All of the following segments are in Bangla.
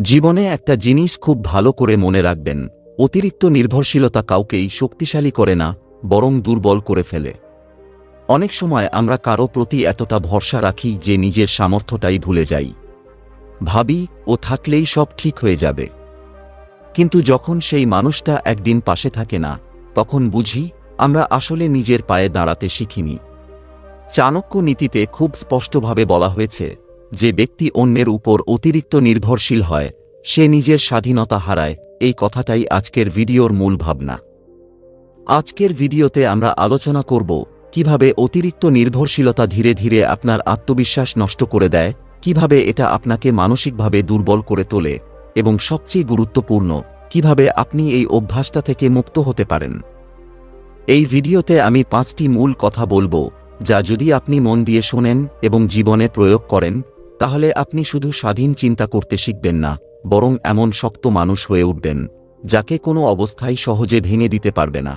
জীবনে একটা জিনিস খুব ভালো করে মনে রাখবেন, অতিরিক্ত নির্ভরশীলতা কাউকেই শক্তিশালী করে না, বরং দুর্বল করে ফেলে। অনেক সময় আমরা কারও প্রতি এতটা ভরসা রাখি যে নিজের সামর্থ্যটাই ভুলে যাই। ভাবি, ও থাকলেই সব ঠিক হয়ে যাবে। কিন্তু যখন সেই মানুষটা একদিন পাশে থাকে না, তখন বুঝি, আমরা আসলে নিজের পায়ে দাঁড়াতে শিখিনি। চাণক্য নীতিতে খুব স্পষ্টভাবে বলা হয়েছে যে ব্যক্তি অন্যের উপর অতিরিক্ত নির্ভরশীল হয়, সে নিজের স্বাধীনতা হারায়, এই কথাটাই আজকের ভিডিওর মূল ভাবনা। আজকের ভিডিওতে আমরা আলোচনা করব, কীভাবে অতিরিক্ত নির্ভরশীলতা ধীরে ধীরে আপনার আত্মবিশ্বাস নষ্ট করে দেয়, কীভাবে এটা আপনাকে মানসিকভাবে দুর্বল করে তোলে, এবং সবচেয়ে গুরুত্বপূর্ণ, কীভাবে আপনি এই অভ্যাসটা থেকে মুক্ত হতে পারেন। এই ভিডিওতে আমি পাঁচটি মূল কথা বলব, যা যদি আপনি মন দিয়ে শোনেন এবং জীবনে প্রয়োগ করেন তাহলে আপনি শুধু স্বাধীন চিন্তা করতে শিখবেন না, বরং এমন শক্ত মানুষ হয়ে উঠবেন, যাকে কোনো অবস্থায় সহজে ভেঙে দিতে পারবে না।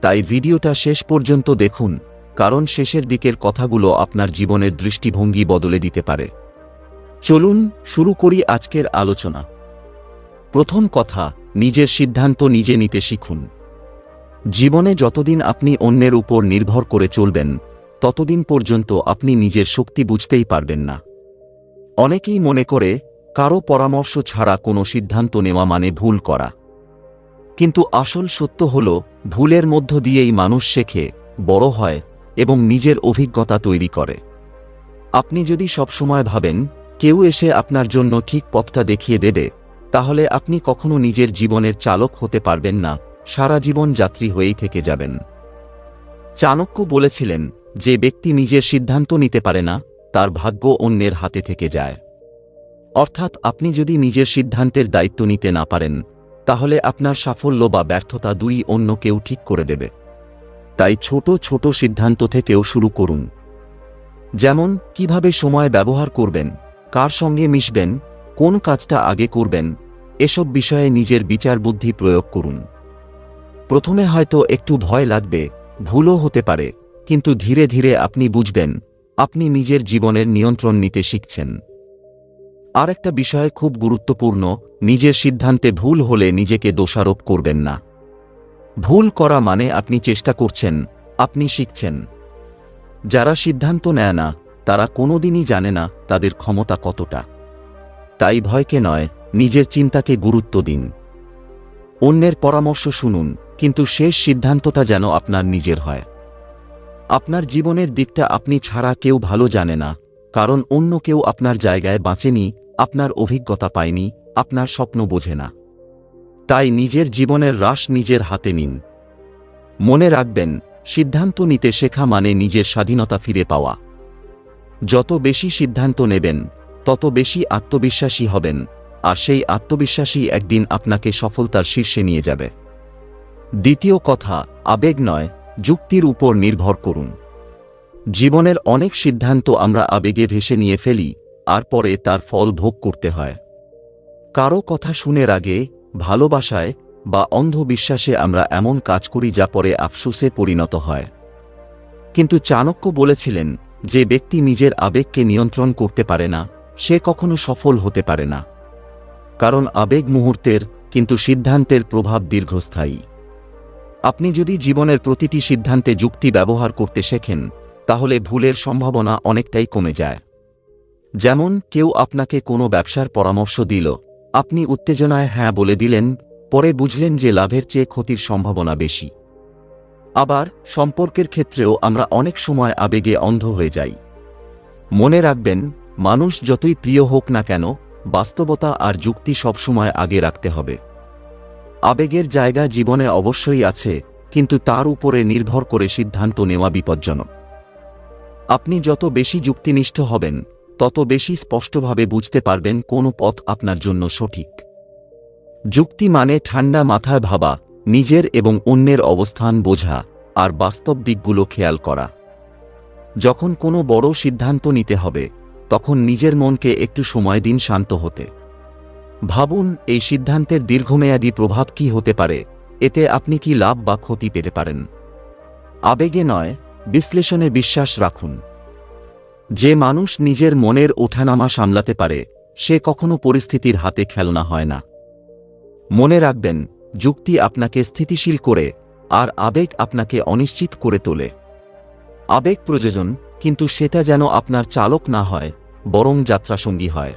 তাই ভিডিওটা শেষ পর্যন্ত দেখুন, কারণ শেষের দিকের কথাগুলো আপনার জীবনের দৃষ্টিভঙ্গি বদলে দিতে পারে। চলুন শুরু করি আজকের আলোচনা। প্রথম কথা, নিজের সিদ্ধান্ত নিজে নিতে শিখুন। জীবনে যতদিন আপনি অন্যের উপর নির্ভর করে চলবেন, ততদিন পর্যন্ত আপনি নিজের শক্তি বুঝতেই পারবেন না। অনেকেই মনে করে, কারও পরামর্শ ছাড়া কোনো সিদ্ধান্ত নেওয়া মানে ভুল করা। কিন্তু আসল সত্য হল, ভুলের মধ্য দিয়েই মানুষ শেখে, বড় হয়, এবং নিজের অভিজ্ঞতা তৈরি করে। আপনি যদি সবসময় ভাবেন, কেউ এসে আপনার জন্য ঠিক পথটা দেখিয়ে দেবে, তাহলে আপনি কখনো নিজের জীবনের চালক হতে পারবেন না, সারা জীবন যাত্রী হয়েই থেকে যাবেন। চাণক্য বলেছিলেন, যে ব্যক্তি নিজের সিদ্ধান্ত নিতে পারে না তার ভাগ্য অন্যের হাতে থেকে যায়। অর্থাৎ আপনি যদি নিজের সিদ্ধান্তের দায়িত্ব নিতে না পারেন, তাহলে আপনার সাফল্য বা ব্যর্থতা দুই অন্য কেউ ঠিক করে দেবে। তাই ছোট ছোট সিদ্ধান্ত থেকেও শুরু করুন। যেমন, কীভাবে সময় ব্যবহার করবেন, কার সঙ্গে মিশবেন, কোন কাজটা আগে করবেন, এসব বিষয়ে নিজের বিচার বুদ্ধি প্রয়োগ করুন। প্রথমে হয়তো একটু ভয় লাগবে, ভুলও হতে পারে, কিন্তু ধীরে ধীরে আপনি বুঝবেন আপনি নিজের জীবনের নিয়ন্ত্রণ নিতে শিখছেন। আর একটা বিষয় খুব গুরুত্বপূর্ণ, নিজের সিদ্ধান্তে ভুল হলে নিজেকে দোষারোপ করবেন না। ভুল করা মানে আপনি চেষ্টা করছেন, আপনি শিখছেন। যারা সিদ্ধান্ত নেয় না, তারা কোনোদিনই জানে না তাদের ক্ষমতা কতটা। তাই ভয়কে নয়, নিজের চিন্তাকে গুরুত্ব দিন। অন্যের পরামর্শ শুনুন, কিন্তু শেষ সিদ্ধান্তটা যেন আপনার নিজের হয়। আপনার জীবনের দিকটা আপনি ছাড়া কেউ ভালো জানে না, কারণ অন্য কেউ আপনার জায়গায় বাঁচেনি, আপনার অভিজ্ঞতা পায়নি, আপনার স্বপ্ন বোঝে না। তাই নিজের জীবনের রাস নিজের হাতে নিন। মনে রাখবেন, সিদ্ধান্ত নিতে শেখা মানে নিজের স্বাধীনতা ফিরে পাওয়া। যত বেশি সিদ্ধান্ত নেবেন, তত বেশি আত্মবিশ্বাসী হবেন, আর সেই আত্মবিশ্বাসী একদিন আপনাকে সফলতার শীর্ষে নিয়ে যাবে। দ্বিতীয় কথা, আবেগ নয় যুক্তির উপর নির্ভর করুন। জীবনের অনেক সিদ্ধান্ত আমরা আবেগে ভেসে নিয়ে ফেলি, আর পরে তার ফল ভোগ করতে হয়। কারও কথা শুনের আগে ভালোবাসায়, বা অন্ধবিশ্বাসে আমরা এমন কাজ করি যা পরে আফসোসে পরিণত হয়। কিন্তু চাণক্য বলেছিলেন যে ব্যক্তি নিজের আবেগকে নিয়ন্ত্রণ করতে পারে না, সে কখনো সফল হতে পারে না। কারণ আবেগ মুহূর্তের, কিন্তু সিদ্ধান্তের প্রভাব দীর্ঘস্থায়ী। আপনি যদি জীবনের প্রতিটি সিদ্ধান্তে যুক্তি ব্যবহার করতে শেখেন, তাহলে ভুলের সম্ভাবনা অনেকটাই কমে যায়। যেমন, কেউ আপনাকে কোনো ব্যবসার পরামর্শ দিল, আপনি উত্তেজনায় হ্যাঁ বলে দিলেন, পরে বুঝলেন যে লাভের চেয়ে ক্ষতির সম্ভাবনা বেশি। আবার, সম্পর্কের ক্ষেত্রেও আমরা অনেক সময় আবেগে অন্ধ হয়ে যাই। মনে রাখবেন, মানুষ যতই প্রিয় হোক না কেন, বাস্তবতা আর যুক্তি সবসময় আগে রাখতে হবে। আবেগের জায়গা জীবনে অবশ্যই আছে, কিন্তু তার উপরে নির্ভর করে সিদ্ধান্ত নেওয়া বিপজ্জনক। আপনি যত বেশি যুক্তিনিষ্ঠ হবেন, তত বেশি স্পষ্টভাবে বুঝতে পারবেন কোন পথ আপনার জন্য সঠিক। যুক্তি মানে ঠান্ডা মাথায় ভাবা, নিজের এবং অন্যের অবস্থান বোঝা, আর বাস্তব দিকগুলো খেয়াল করা। যখন কোনো বড় সিদ্ধান্ত নিতে হবে, তখন নিজের মনকে একটু সময় দিন শান্ত হতে। ভাবুন, এই সিদ্ধান্তের দীর্ঘমেয়াদী প্রভাব কি হতে পারে, এতে আপনি কি লাভ বা ক্ষতি পেতে পারেন। আবেগে নয়, বিশ্লেষণে বিশ্বাস রাখুন। যে মানুষ নিজের মনের ওঠানামা সামলাতে পারে, সে কখনো পরিস্থিতির হাতে খেলনা হয় না। মনে রাখবেন, যুক্তি আপনাকে স্থিতিশীল করে, আর আবেগ আপনাকে অনিশ্চিত করে তোলে। আবেগ প্রয়োজন, কিন্তু সেটা যেন আপনার চালক না হয়, বরং যাত্রাসঙ্গী হয়।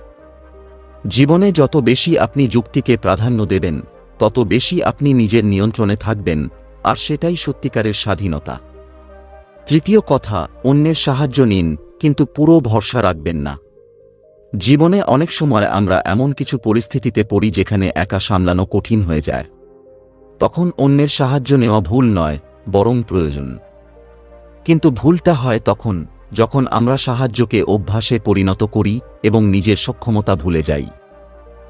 জীবনে যত বেশি আপনি যুক্তিকে প্রাধান্য দেবেন, তত বেশি আপনি নিজের নিয়ন্ত্রণে থাকবেন, আর সেটাই সত্যিকারের স্বাধীনতা। তৃতীয় কথা, অন্যের সাহায্য নিন, কিন্তু পুরো ভরসা রাখবেন না। জীবনে অনেক সময় আমরা এমন কিছু পরিস্থিতিতে পড়ি যেখানে একা সামলানো কঠিন হয়ে যায়। তখন অন্যের সাহায্য নেওয়া ভুল নয়, বরং প্রয়োজন। কিন্তু ভুলটা হয় তখন। যখন আমরা সাহায্যকে অভ্যাসে পরিণত করি এবং নিজের সক্ষমতা ভুলে যাই।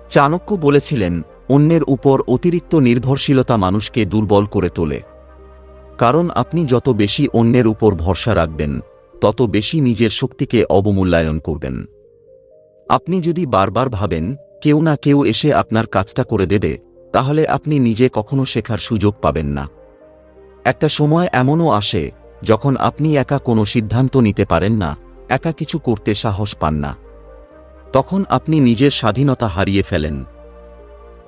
চাণক্য বলেছিলেন, অন্যের উপর অতিরিক্ত নির্ভরশীলতা মানুষকে দুর্বল করে তোলে। কারণ আপনি যত বেশি অন্যের উপর ভরসা রাখবেন, তত বেশি নিজের শক্তিকে অবমূল্যায়ন করবেন। আপনি যদি বারবার ভাবেন, কেউ না কেউ এসে আপনার কাজটা করে দেবে, তাহলে আপনি নিজে কখনো শেখার সুযোগ পাবেন না। একটা সময় এমনও আসে যখন আপনি একা কোনো সিদ্ধান্ত নিতে পারেন না, একা কিছু করতে সাহস পান না। তখন আপনি নিজের স্বাধীনতা হারিয়ে ফেলেন।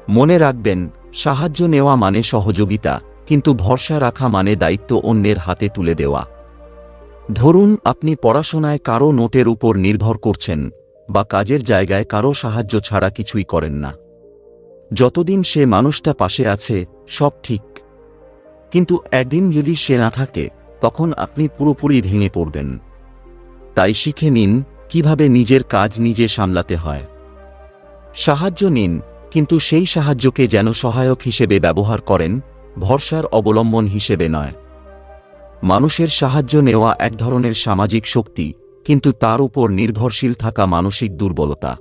মনে রাখবেন, সাহায্য নেওয়া মানে সহযোগিতা, কিন্তু ভরসা রাখা মানে দায়িত্ব অন্যের হাতে তুলে দেওয়া। ধরুন, আপনি পড়াশোনায় কারও নোটের উপর নির্ভর করছেন, বা কাজের জায়গায় কারও সাহায্য ছাড়া কিছুই করেন না। যতদিন সে মানুষটা পাশে আছে, সব ঠিক। কিন্তু একদিন যদি সে না থাকে তখন আপনি পুরোপুরি ভেঙে পড়বেন। তাই শিখে নিন কীভাবে নিজের কাজ নিজে সামলাতে হয়। সাহায্য নিন, কিন্তু সেই সাহায্যকে যেন সহায়ক হিসেবে ব্যবহার করেন, ভরসার অবলম্বন হিসেবে নয়। মানুষের সাহায্য নেওয়া এক ধরনের সামাজিক শক্তি, কিন্তু তার উপর নির্ভরশীল থাকা মানসিক দুর্বলতা।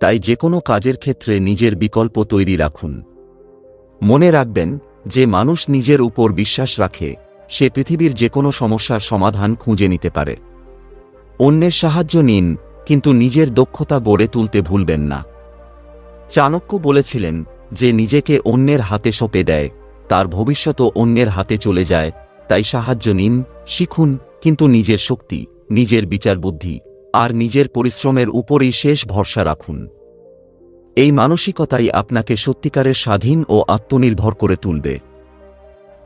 তাই যে কোনো কাজের ক্ষেত্রে নিজের বিকল্প তৈরি রাখুন। মনে রাখবেন যে মানুষ নিজের উপর বিশ্বাস রাখে সে পৃথিবীর যে কোনো সমস্যার সমাধান খুঁজে নিতে পারে। অন্যের সাহায্য নিন, কিন্তু নিজের দক্ষতা গড়ে তুলতে ভুলবেন না। চাণক্য বলেছিলেন যে নিজেকে অন্যের হাতে সঁপে দেয়, তার ভবিষ্যতও অন্যের হাতে চলে যায়, তাই সাহায্য নিন, শিখুন, কিন্তু নিজের শক্তি, নিজের বিচার বুদ্ধি, আর নিজের পরিশ্রমের উপরই শেষ ভরসা রাখুন। এই মানসিকতাই আপনাকে সত্যিকারের স্বাধীন ও আত্মনির্ভর করে তুলবে।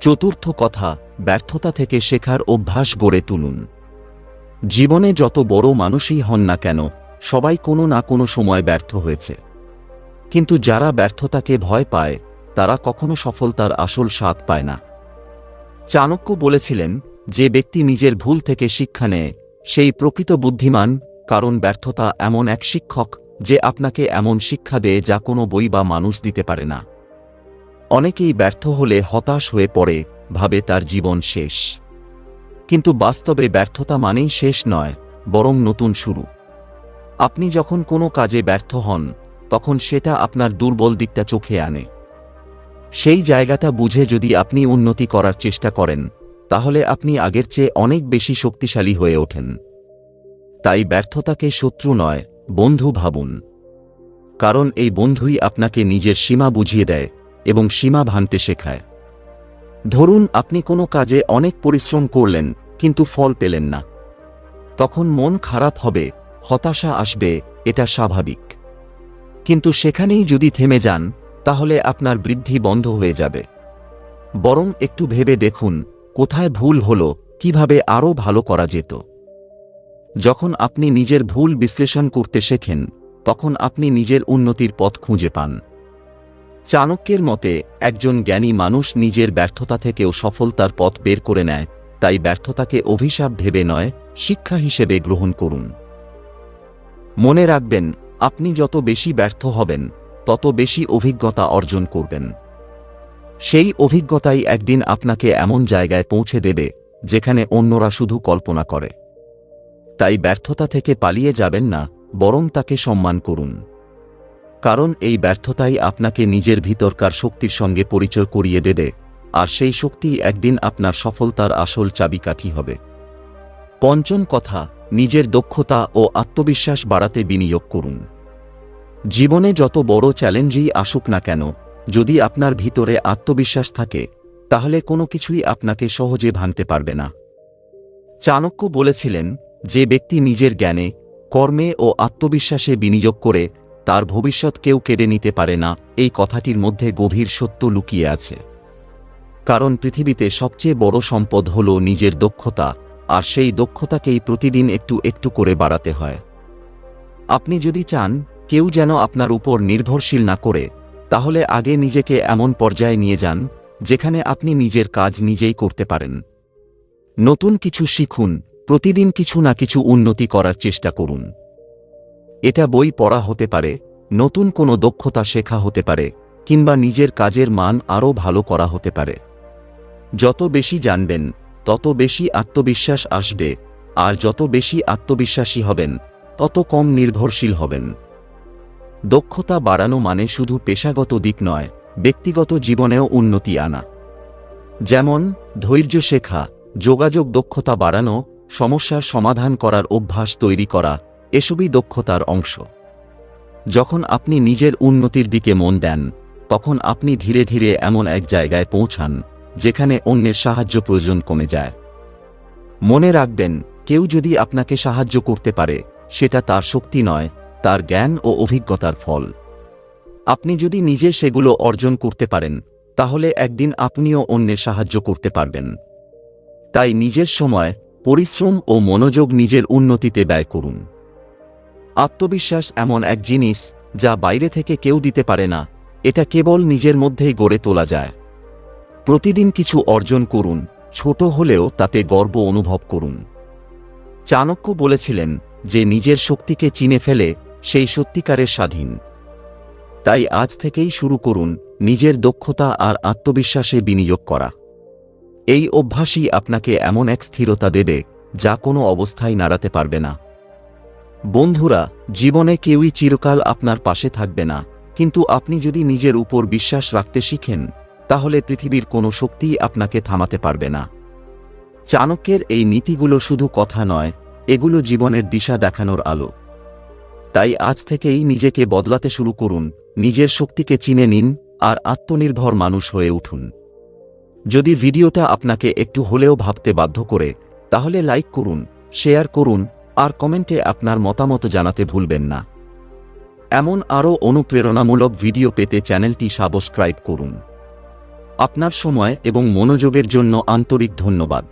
চতুর্থ কথা, ব্যর্থতা থেকে শেখার অভ্যাস গড়ে তুলুন। জীবনে যত বড় মানুষই হন না কেন, সবাই কোনো না কোনো সময় ব্যর্থ হয়েছে। কিন্তু যারা ব্যর্থতাকে ভয় পায়, তারা কখনো সফলতার আসল স্বাদ পায় না। চাণক্য বলেছিলেন, যে ব্যক্তি নিজের ভুল থেকে শিক্ষা নেয়, সেই প্রকৃত বুদ্ধিমান, কারণ ব্যর্থতা এমন এক শিক্ষক, যে আপনাকে এমন শিক্ষা দেয় যা কোনো বই বা মানুষ দিতে পারে না। অনেকেই ব্যর্থ হলে হতাশ হয়ে পড়ে, ভাবে তার জীবন শেষ। কিন্তু বাস্তবে ব্যর্থতা মানেই শেষ নয়, বরং নতুন শুরু। আপনি যখন কোনো কাজে ব্যর্থ হন, তখন সেটা আপনার দুর্বল দিকটা চোখে আনে। সেই জায়গাটা বুঝে যদি আপনি উন্নতি করার চেষ্টা করেন, তাহলে আপনি আগের চেয়ে অনেক বেশি শক্তিশালী হয়ে ওঠেন। তাই ব্যর্থতাকে শত্রু নয়, বন্ধু ভাবুন। কারণ এই বন্ধুই আপনাকে নিজের সীমা বুঝিয়ে দেয় এবং সীমা ভাঙতে শেখায়। ধরুন আপনি কোনো কাজে অনেক পরিশ্রম করলেন, কিন্তু ফল পেলেন না। তখন মন খারাপ হবে, হতাশা আসবে, এটা স্বাভাবিক। কিন্তু সেখানেই যদি থেমে যান, তাহলে আপনার বৃদ্ধি বন্ধ হয়ে যাবে। বরং একটু ভেবে দেখুন, কোথায় ভুল হল, কীভাবে আরও ভালো করা যেত। যখন আপনি নিজের ভুল বিশ্লেষণ করতে শেখেন, তখন আপনি নিজের উন্নতির পথ খুঁজে পান। চাণক্যের মতে, একজন জ্ঞানী মানুষ নিজের ব্যর্থতা থেকেও সফলতার পথ বের করে নেয়, তাই ব্যর্থতাকে অভিশাপ ভেবে নয়, শিক্ষা হিসেবে গ্রহণ করুন। মনে রাখবেন, আপনি যত বেশি ব্যর্থ হবেন, তত বেশি অভিজ্ঞতা অর্জন করবেন। সেই অভিজ্ঞতাই একদিন আপনাকে এমন জায়গায় পৌঁছে দেবে, যেখানে অন্যরা শুধু কল্পনা করে। তাই ব্যর্থতা থেকে পালিয়ে যাবেন না, বরং তাকে সম্মান করুন। কারণ এই ব্যর্থতাই আপনাকে নিজের ভিতরকার শক্তির সঙ্গে পরিচয় করিয়ে দেবে, আর সেই শক্তি একদিন আপনার সফলতার আসল চাবিকাঠি হবে। পঞ্চম কথা, নিজের দক্ষতা ও আত্মবিশ্বাস বাড়াতে বিনিয়োগ করুন। জীবনে যত বড় চ্যালেঞ্জই আসুক না কেন, যদি আপনার ভিতরে আত্মবিশ্বাস থাকে, তাহলে কোনো কিছুই আপনাকে সহজে ভাঙতে পারবে না। চাণক্য বলেছিলেন, যে ব্যক্তি নিজের জ্ঞানে, কর্মে ও আত্মবিশ্বাসে বিনিয়োগ করে তার ভবিষ্যৎ কেউ কেড়ে নিতে পারে না, এই কথাটির মধ্যে গভীর সত্য লুকিয়ে আছে। কারণ পৃথিবীতে সবচেয়ে বড় সম্পদ হল নিজের দক্ষতা, আর সেই দক্ষতাকেই প্রতিদিন একটু একটু করে বাড়াতে হয়। আপনি যদি চান, কেউ যেন আপনার উপর নির্ভরশীল না করে, তাহলে আগে নিজেকে এমন পর্যায়ে নিয়ে যান, যেখানে আপনি নিজের কাজ নিজেই করতে পারেন। নতুন কিছু শিখুন, প্রতিদিন কিছু না কিছু উন্নতি করার চেষ্টা করুন। এটা বই পড়া হতে পারে, নতুন কোনো দক্ষতা শেখা হতে পারে, কিংবা নিজের কাজের মান আরও ভালো করা হতে পারে। যত বেশি জানবেন, তত বেশি আত্মবিশ্বাস আসবে, আর যত বেশি আত্মবিশ্বাসী হবেন, তত কম নির্ভরশীল হবেন। দক্ষতা বাড়ানো মানে শুধু পেশাগত দিক নয়, ব্যক্তিগত জীবনেও উন্নতি আনা। যেমন, ধৈর্য শেখা, যোগাযোগ দক্ষতা বাড়ানো, সমস্যার সমাধান করার অভ্যাস তৈরি করা এসবই দক্ষতার অংশ। যখন আপনি নিজের উন্নতির দিকে মন দেন, তখন আপনি ধীরে ধীরে এমন এক জায়গায় পৌঁছান, যেখানে অন্যের সাহায্য প্রয়োজন কমে যায়। মনে রাখবেন, কেউ যদি আপনাকে সাহায্য করতে পারে, সেটা তার শক্তি নয়, তার জ্ঞান ও অভিজ্ঞতার ফল। আপনি যদি নিজে সেগুলো অর্জন করতে পারেন, তাহলে একদিন আপনিও অন্যের সাহায্য করতে পারবেন। তাই নিজের সময়, পরিশ্রম ও মনোযোগ নিজের উন্নতিতে ব্যয় করুন। আত্মবিশ্বাস এমন এক জিনিস যা বাইরে থেকে কেউ দিতে পারে না, এটা কেবল নিজের মধ্যেই গড়ে তোলা যায়। প্রতিদিন কিছু অর্জন করুন, ছোট হলেও তাতে গর্ব অনুভব করুন। চাণক্য বলেছিলেন যে নিজের শক্তিকে চিনে ফেলে সেই সত্যিকারের স্বাধীন। তাই আজ থেকেই শুরু করুন নিজের দক্ষতা আর আত্মবিশ্বাসে বিনিয়োগ করা। এই অভ্যাসই আপনাকে এমন এক স্থিরতা দেবে যা কোনো অবস্থায় নাড়াতে পারবে না। বন্ধুরা, জীবনে কেউই চিরকাল আপনার পাশে থাকবে না। কিন্তু আপনি যদি নিজের উপর বিশ্বাস রাখতে শিখেন, তাহলে পৃথিবীর কোনো শক্তিই আপনাকে থামাতে পারবে না। চাণক্যের এই নীতিগুলো শুধু কথা নয়, এগুলো জীবনের দিশা দেখানোর আলো। তাই আজ থেকেই নিজেকে বদলাতে শুরু করুন, নিজের শক্তিকে চিনে নিন, আর আত্মনির্ভর মানুষ হয়ে উঠুন। যদি ভিডিওটা আপনাকে একটু হলেও ভাবতে বাধ্য করে, তাহলে লাইক করুন, শেয়ার করুন আর কমেন্টে আপনার মতামত জানাতে ভুলবেন না। এমন আরও অনুপ্রেরণামূলক ভিডিও পেতে চ্যানেলটি সাবস্ক্রাইব করুন। আপনার সময় এবং মনোযোগের জন্য আন্তরিক ধন্যবাদ।